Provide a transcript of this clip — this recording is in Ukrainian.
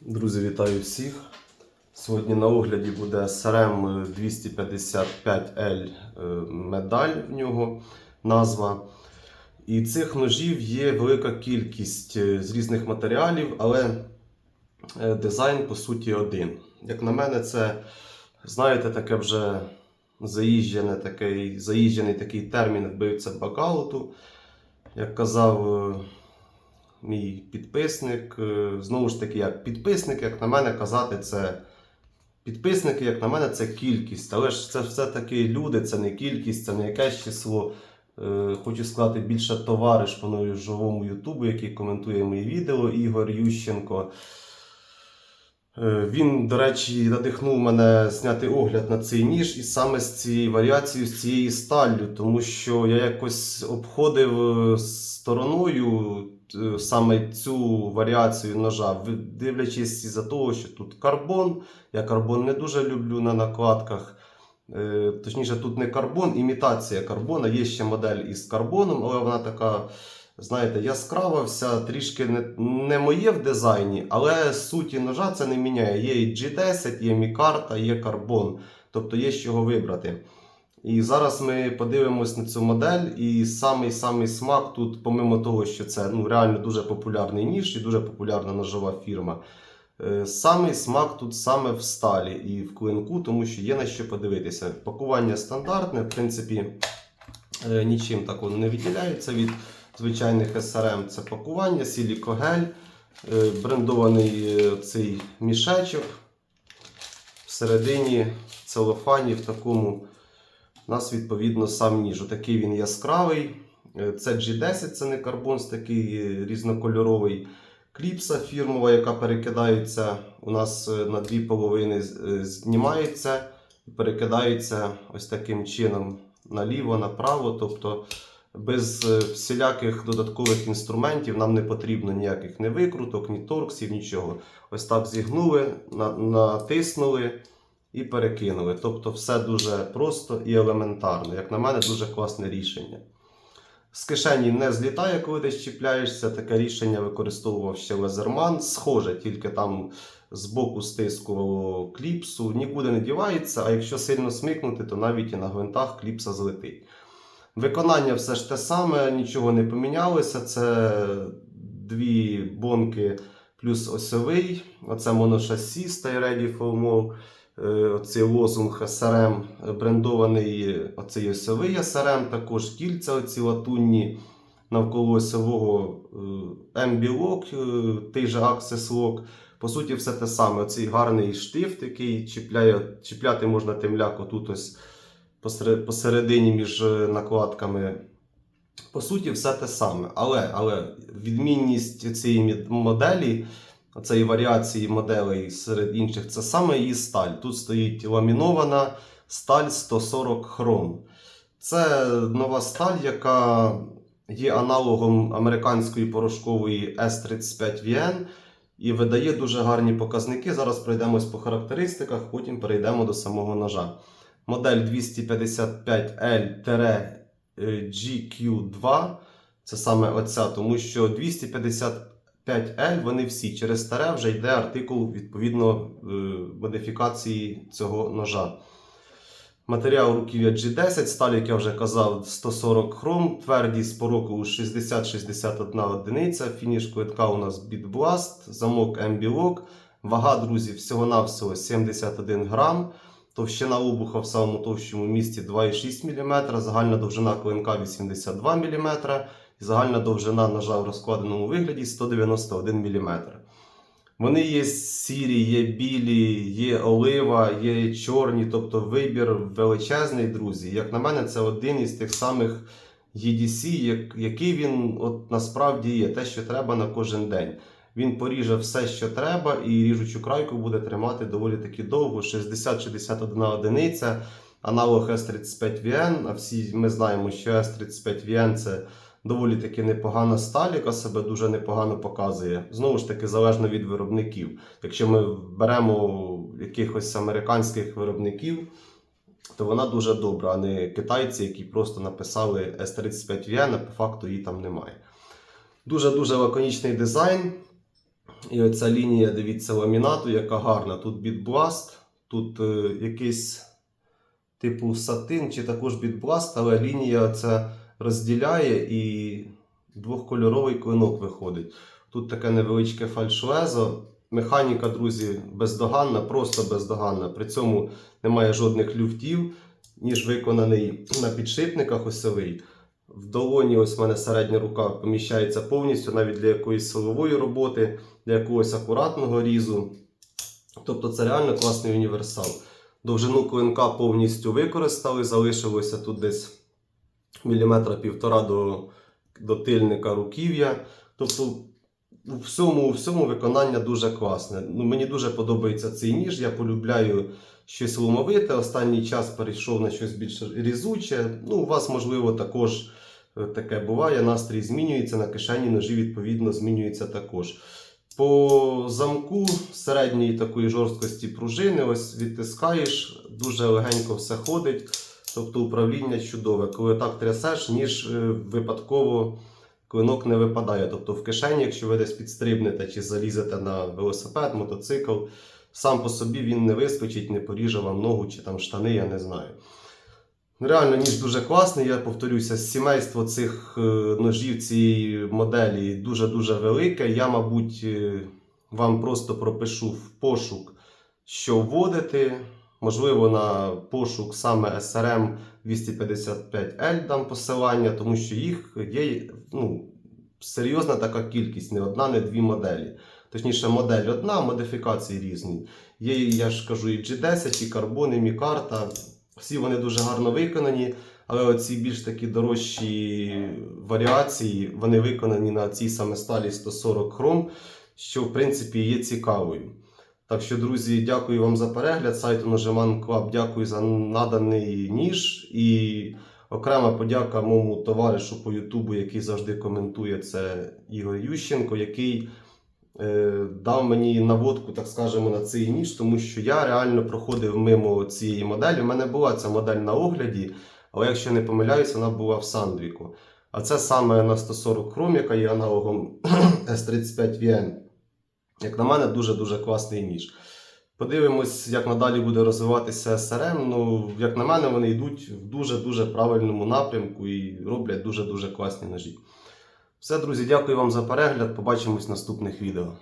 Друзі, вітаю всіх. Сьогодні на огляді буде SRM 255L е, медаль в нього назва. І цих ножів є велика кількість е, з різних матеріалів, але е, дизайн по суті один. Як на мене, це, знаєте, таке вже заїжджене, такий, заїжджений такий термін вбивця бакауту. Як казав мій підписник. Е, Знову ж таки, як підписник, як на мене казати, це підписники, як на мене, це кількість. Але ж це все-таки люди, це не кількість, це не якесь число. Е, Хочу сказати, більше товариш мною живому Ютубу, який коментує мої відео, Ігор Ющенко. Е, Він, до речі, надихнув мене зняти огляд на цей ніж і саме з цією варіацією, з цією сталлю, тому що я якось обходив стороною саме цю варіацію ножа, дивлячись із-за того, що тут карбон. Я карбон не дуже люблю на накладках. Е, Точніше, тут не карбон, імітація карбона. Є ще модель із карбоном, але вона така, знаєте, яскрава, вся трішки не, не моє в дизайні, але суті ножа це не міняє. Є і G10, є мікарта, є карбон. Тобто є з чого вибрати. І зараз ми подивимось на цю модель, і самий самий смак тут, помимо того, що це ну, реально дуже популярний ніж і дуже популярна ножова фірма. е, Самий смак тут саме в сталі і в клинку, тому що є на що подивитися. Пакування стандартне, в принципі, е, нічим так воно не відділяється від звичайних SRM. Це пакування, сілікогель, е, брендований цей мішечок. Всередині целофані в такому у нас відповідно сам ніж. Отакий він яскравий. Е, Це G10, це не карбон, це такий е, різнокольоровий кліпса фірмова, яка перекидається у нас е, на дві половини, знімається і перекидається ось таким чином наліво, направо. Тобто без всіляких додаткових інструментів нам не потрібно ніяких ні викруток, ні торксів, нічого. Ось так зігнули, на- натиснули і перекинули. Тобто все дуже просто і елементарно. Як на мене, дуже класне рішення. З кишені не злітає, коли десь чіпляєшся. Таке рішення використовував ще Лазерман. Схоже, тільки там з боку стискувало кліпсу, нікуди не дівається, а якщо сильно смикнути, то навіть і на гвинтах кліпса злетить. Виконання все ж те саме, нічого не помінялося. Це дві бонки плюс осьовий. Оце моношасі Stay Ready. Е, Оцей лозунг SRM брендований оцей осьовий SRM, також кільця оці латунні навколо осьового M-білок, той же Access Lock. По суті, все те саме. Оцей гарний штифт, який чіпляє, чіпляти можна темляк отут ось посередині між е, накладками. По суті, все те саме. Але, але відмінність цієї моделі, цієї варіації моделей серед інших, це саме її сталь. Тут стоїть ламінована сталь 140 хром. Це нова сталь, яка є аналогом американської порошкової S35VN і видає дуже гарні показники. Зараз пройдемось по характеристиках, потім перейдемо до самого ножа. Модель 255L-GQ2. Це саме оця, тому що 255L вони всі через таре вже йде артикул відповідно е, модифікації цього ножа. Матеріал руків'я G10, сталь, як я вже казав, 140 хром, твердість по року 60-61 одиниця, фініш квитка у нас Bitblast, замок M-білок, вага, друзі, всього-навсього 71 грам, товщина обуха в самому товщому місці 2,6 мм, загальна довжина клинка 82 мм, і загальна довжина ножа в розкладеному вигляді 191 мм. Вони є сірі, є білі, є олива, є чорні, тобто вибір величезний, друзі. Як на мене, це один із тих самих EDC, як- який він от насправді є, те, що треба на кожен день. Він поріже все, що треба, і ріжучу крайку буде тримати доволі таки довго, 60-61 одиниця. Аналог S35VN, а всі ми знаємо, що S35VN це доволі таки непогана сталь, яка себе дуже непогано показує. Знову ж таки, залежно від виробників. Якщо ми беремо якихось американських виробників, то вона дуже добра, а не китайці, які просто написали S35VN, а по факту її там немає. Дуже-дуже лаконічний дизайн. І оця лінія, дивіться, ламінату, яка гарна. Тут бітбласт, тут е, якийсь типу сатин чи також бітбласт, але лінія це розділяє і двохкольоровий клинок виходить. Тут таке невеличке фальшлезо. Механіка, друзі, бездоганна, просто бездоганна. При цьому немає жодних люфтів, ніж виконаний на підшипниках осьовий. В долоні, ось в мене середня рука поміщається повністю навіть для якоїсь силової роботи, для якогось акуратного різу. Тобто це реально класний універсал. Довжину клинка повністю використали, залишилося тут десь міліметра півтора до, до тильника руків'я. Тобто у всьому, у всьому виконання дуже класне. Ну, мені дуже подобається цей ніж. Я полюбляю щось ломовите. Останній час перейшов на щось більш різуче. Ну, у вас, можливо, також е, таке буває. Настрій змінюється, на кишені ножі, відповідно, змінюється також. По замку середньої такої жорсткості пружини, ось відтискаєш, дуже легенько все ходить. Тобто управління чудове. Коли так трясеш, ніж е, випадково клинок не випадає. Тобто в кишені, якщо ви десь підстрибнете чи залізете на велосипед, мотоцикл, сам по собі він не вискочить, не поріже вам ногу чи там штани, я не знаю. Реально, ніж дуже класний, я повторюся, сімейство цих е, ножів цієї моделі дуже-дуже велике. Я, мабуть, е, вам просто пропишу в пошук, що вводити. Можливо, на пошук саме SRM 255L дам посилання, тому що їх є ну, серйозна така кількість, не одна, не дві моделі. Точніше, модель одна, модифікації різні. Є, я ж кажу, і G10, і карбон, і мікарта. Всі вони дуже гарно виконані, але оці більш такі дорожчі варіації, вони виконані на цій саме сталі 140 хром, що в принципі є цікавою. Так що, друзі, дякую вам за перегляд. Сайту Ножеман Club, дякую за наданий ніж. І окрема подяка моєму товаришу по Ютубу, який завжди коментує це Ігор Ющенко, який е, дав мені наводку, так скажемо, на цей ніж, тому що я реально проходив мимо цієї моделі. У мене була ця модель на огляді, але якщо не помиляюся, вона була в Сандвіку. А це саме на 140 хром, яка є аналогом S35VN. Як на мене, дуже-дуже класний ніж. Подивимось, як надалі буде розвиватися СРМ. Ну, як на мене, вони йдуть в дуже-дуже правильному напрямку і роблять дуже-дуже класні ножі. Все, друзі, дякую вам за перегляд. Побачимось в наступних відео.